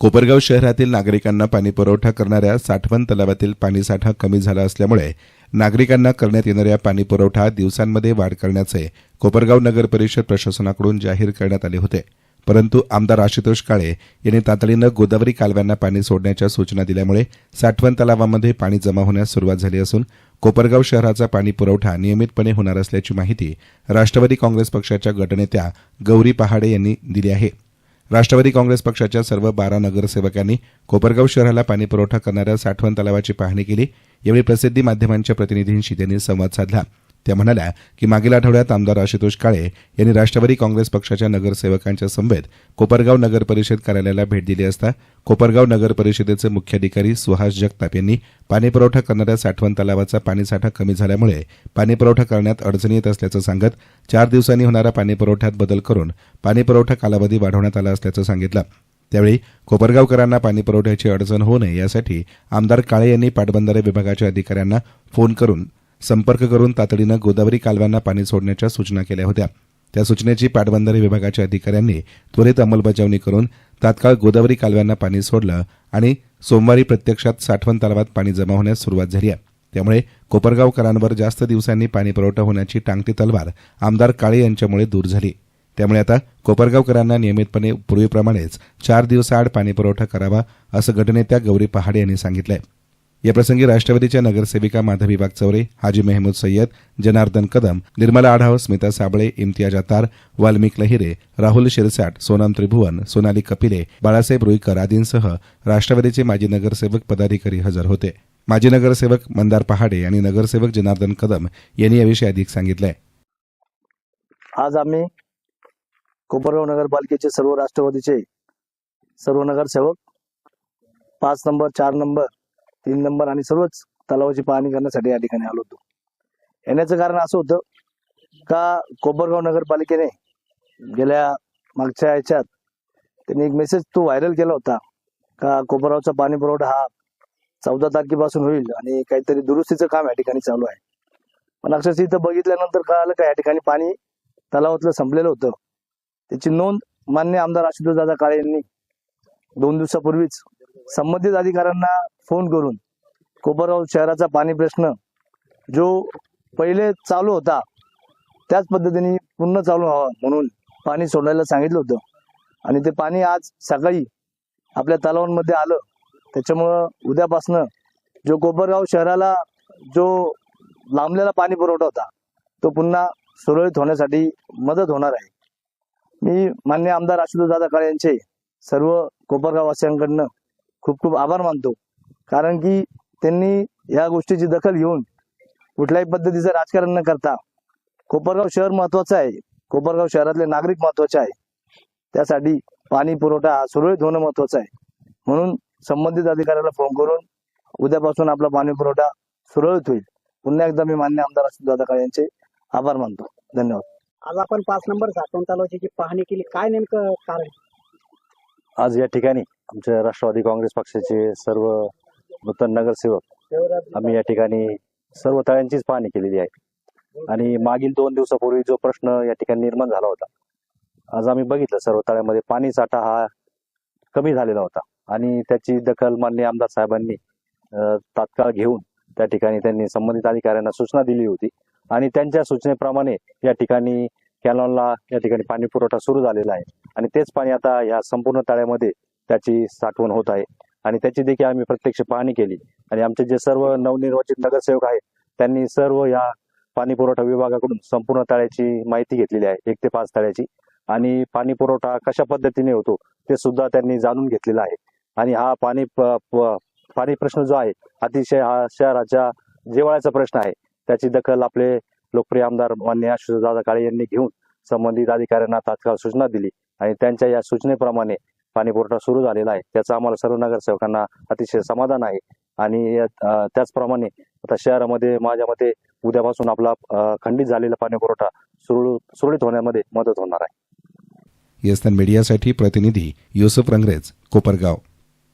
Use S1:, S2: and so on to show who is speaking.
S1: कोपरगाव शहरातील नागरिकांना पाणी पुरवठा करणाऱ्या साठवण तलावातील पाणीसाठा कमी झाला असल्यामुळे नागरिकांना करण्यात येणाऱ्या पाणी पुरवठा दिवसांमध्ये वाढ करण्याचे कोपरगाव नगर परिषद प्रशासनाकडून जाहीर करण्यात आले होते. परंतु आमदार आशुतोष काळे यांनी तातडीनं गोदावरी कालव्यांना पाणी सोडण्याच्या सूचना दिल्यामुळे साठवण तलावामध्ये पाणी जमा होण्यास सुरुवात झाली असून कोपरगाव शहराचा पाणी पुरवठा नियमितपणे होणार असल्याची माहिती राष्ट्रवादी काँग्रेस पक्षाच्या गटनेत्या गौरी पहाडे यांनी दिली आहे. राष्ट्रवादी काँग्रेस पक्षाच्या सर्व बारा नगरसेवकांनी कोपरगाव शहराला पाणीपुरवठा करणाऱ्या साठवण तलावाची पाहणी केली. यावेळी प्रसिद्धी माध्यमांच्या प्रतिनिधींशी त्यांनी संवाद साधला. त्या म्हणाल्या की मागील आठवड्यात आमदार आशुतोष काळे यांनी राष्ट्रवादी काँग्रेस पक्षाच्या नगरसेवकांच्या समवेत कोपरगाव नगर परिषद कार्यालयाला भेट दिली असता कोपरगाव नगर परिषदेचे मुख्याधिकारी सुहास जगताप यांनी पाणीपुरवठा करणाऱ्या साठवण तलावाचा पाणीसाठा कमी झाल्यामुळे पाणीपुरवठा करण्यात अडचणी येत असल्याचं सांगत चार दिवसांनी होणारा पाणीपुरवठ्यात बदल करून पाणीपुरवठा कालावधी वाढवण्यात आला असल्याचं सांगितलं. त्यावेळी कोपरगावकरांना पाणीपुरवठ्याची अडचण होऊ नये यासाठी आमदार काळे यांनी पाटबंधारे विभागाच्या अधिकाऱ्यांना फोन करून संपर्क करून तातडीनं गोदावरी कालव्यांना पाणी सोडण्याच्या सूचना केल्या होत्या. त्या सूचनेची पाटबंधारे विभागाच्या अधिकाऱ्यांनी त्वरित अंमलबजावणी करून तात्काळ गोदावरी कालव्यांना पाणी सोडलं आणि सोमवारी प्रत्यक्षात साठवण तलावात पाणी जमा होण्यास सुरुवात झाली आहे. त्यामुळे कोपरगावकरांवर जास्त दिवसांनी पाणी पुरवठा होण्याची टांगती तलवार आमदार काळे यांच्यामुळे दूर झाली. त्यामुळे आता कोपरगावकरांना नियमितपणे पूर्वीप्रमाणेच चार दिवसाआड पाणी पुरवठा करावा असं गटनेत्या गौरी पहाडे यांनी सांगितलं आहे याप्रसंगी राष्ट्रवादीच्या नगरसेविका माधवी वागचौरे हाजी मेहमूद सय्यद जनार्दन कदम निर्मला आढाव स्मिता साबळे इम्तियाज अतार वाल्मिक लहिरे राहुल शिरसाट सोनम त्रिभुवन सोनाली कपिले बाळासाहेब रुईकर आदींसह राष्ट्रवादीचे माजी नगरसेवक पदाधिकारी हजर होते. माजी नगरसेवक मंदार पहाडे आणि नगरसेवक जनार्दन कदम यांनी याविषयी अधिक सांगितलंय.
S2: आज आम्ही कोपरगाव नगरपालिकेचे सर्व राष्ट्रवादीचे सर्व नगरसेवक पाच नंबर चार नंबर तीन नंबर आणि सर्वच तलावाची पाहणी करण्यासाठी या ठिकाणी आलो होतो. येण्याचं कारण असं होतं का कोपरगाव नगरपालिकेने गेल्या मागच्या याच्यात त्यांनी एक मेसेज तो व्हायरल केला होता का कोपरगावचा पाणी पुरवठा हा चौदा तारखेपासून होईल आणि काहीतरी दुरुस्तीचं काम या ठिकाणी चालू आहे. पण अक्षरशः इथं बघितल्यानंतर कळालं का या ठिकाणी पाणी तलावातलं संपलेलं होतं. त्याची नोंद मान्य आमदार आशुतोष दादा काळे यांनी दोन दिवसापूर्वीच संबंधित अधिकाऱ्यांना फोन करून कोपरगाव शहराचा पाणी प्रश्न जो पहिले चालू होता त्याच पद्धतीने पूर्ण चालू व्हावा म्हणून पाणी सोडायला सांगितलं होतं. आणि ते पाणी आज सकाळी आपल्या तलावांमध्ये आलं. त्याच्यामुळं उद्यापासनं जो कोपरगाव शहराला जो लांबलेला पाणी पुरवठा होता तो पुन्हा सुरळीत होण्यासाठी मदत होणार आहे. मी मान्य आमदार आशुतोष दादा काळे यांचे सर्व कोपरगाववासियांकडनं खूप खूप आभार मानतो. कारण की त्यांनी या गोष्टीची दखल घेऊन कुठल्याही पद्धतीचं राजकारण न करता कोपरगाव शहर महत्वाचं आहे. कोपरगाव शहरातले नागरिक महत्त्वाचे आहे. त्यासाठी पाणी पुरवठा सुरळीत होणं महत्वाचं आहे. म्हणून संबंधित अधिकाऱ्याला फोन करून उद्यापासून आपला पाणी पुरवठा सुरळीत होईल. पुन्हा एकदा मी मान्य आमदार दादा काळे यांचे आभार मानतो. धन्यवाद.
S3: आज आपण पाच नंबर साठवण तलावाची पाहणी केली. काय नेमकं कारण?
S4: आज या ठिकाणी आमच्या राष्ट्रवादी काँग्रेस पक्षाचे सर्व नूतन नगरसेवक आम्ही या ठिकाणी सर्व तळ्यांचीच पाहणी केलेली आहे. आणि मागील दोन दिवसापूर्वी जो प्रश्न या ठिकाणी निर्माण झाला होता आज आम्ही बघितलं सर्व तळ्यामध्ये पाणी साठा हा कमी झालेला होता. आणि त्याची दखल मान्य आमदार साहेबांनी तात्काळ घेऊन त्या ठिकाणी त्यांनी संबंधित अधिकाऱ्यांना सूचना दिली होती. आणि त्यांच्या सूचनेप्रमाणे या ठिकाणी कॅनॉलला या ठिकाणी पाणी पुरवठा सुरू झालेला आहे. आणि तेच पाणी आता या संपूर्ण तळ्यामध्ये त्याची साठवण होत आहे. आणि त्याची देखील आम्ही प्रत्यक्ष पाहणी केली. आणि आमचे जे सर्व नवनिर्वाचित नगरसेवक आहेत त्यांनी सर्व या पाणी पुरवठा विभागाकडून संपूर्ण तळ्याची माहिती घेतलेली आहे. एक ते पाच तळ्याची. आणि पाणी पुरवठा कशा पद्धतीने होतो ते सुद्धा त्यांनी जाणून घेतलेला आहे. आणि हा पाणी प- प- पाणी प्रश्न जो आहे अतिशय हा शहराच्या जिव्हाळ्याचा प्रश्न आहे. त्याची दखल आपले लोकप्रिय आमदार मान्य आशुतोष दादा काळे यांनी घेऊन संबंधित अधिकाऱ्यांना तात्काळ सूचना दिली. आणि त्यांच्या या सूचनेप्रमाणे पाणी पुरवठा सुरू झालेला आहे. त्याचं आम्हाला सर्व नगरसेवकांना अतिशय समाधान आहे. आणि त्याचप्रमाणे आता शहरामध्ये माझ्या मते उद्यापासून आपला खंडित झालेला पाणी पुरवठा सुरळीत सुरळीत होण्यामध्ये मदत होणार आहे.
S1: येस्टर्न मीडियासाठी प्रतिनिधी युसुफ रंगरेज कोपरगाव.